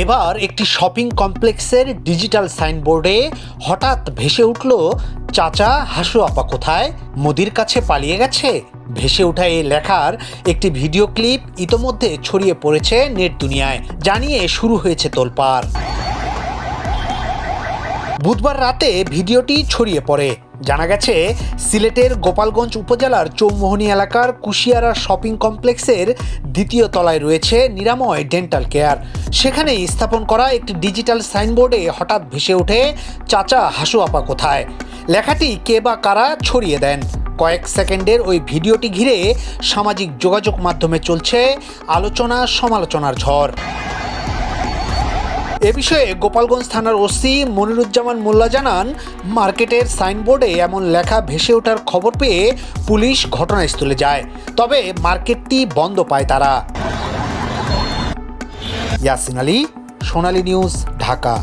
এবার একটি শপিং কমপ্লেক্সের ডিজিটাল সাইনবোর্ডে হঠাৎ ভেসে উঠল, চাচা, হাসু আপা কোথায়? মোদির কাছে পালিয়ে গেছে? ভেসে ওঠা এই লেখার একটি ভিডিও ক্লিপ ইতোমধ্যে ছড়িয়ে পড়েছে নেট দুনিয়ায়, জানিয়ে শুরু হয়েছে তোলপাড়। বুধবার রাতে ভিডিওটি ছড়িয়ে পড়ে। জানা গেছে, সিলেটের গোপালগঞ্জ উপজেলার চৌমোহনী এলাকার কুশিয়ারা শপিং কমপ্লেক্সের দ্বিতীয় তলায় রয়েছে নিরাময় ডেন্টাল কেয়ার। সেখানে স্থাপন করা একটি ডিজিটাল সাইনবোর্ডে হঠাৎ ভেসে ওঠে, চাচা, হাসু আপা, কোথায়? লেখাটি কে বা কারা ছড়িয়ে দেন। কয়েক সেকেন্ডের ওই ভিডিওটি ঘিরে সামাজিক যোগাযোগ মাধ্যমে চলছে আলোচনা সমালোচনার ঝড়। এ বিষয়ে গোপালগঞ্জ থানার ওসি মনিরুজ্জামান মোল্লা জানান, মার্কেটের সাইনবোর্ডে এমন লেখা ভেসে ওঠার খবর পেয়ে পুলিশ ঘটনাস্থলে যায়। তবে মার্কেটটি বন্ধ পায় তারা। ইয়াসিন আলী, সোনালী নিউজ, ঢাকা।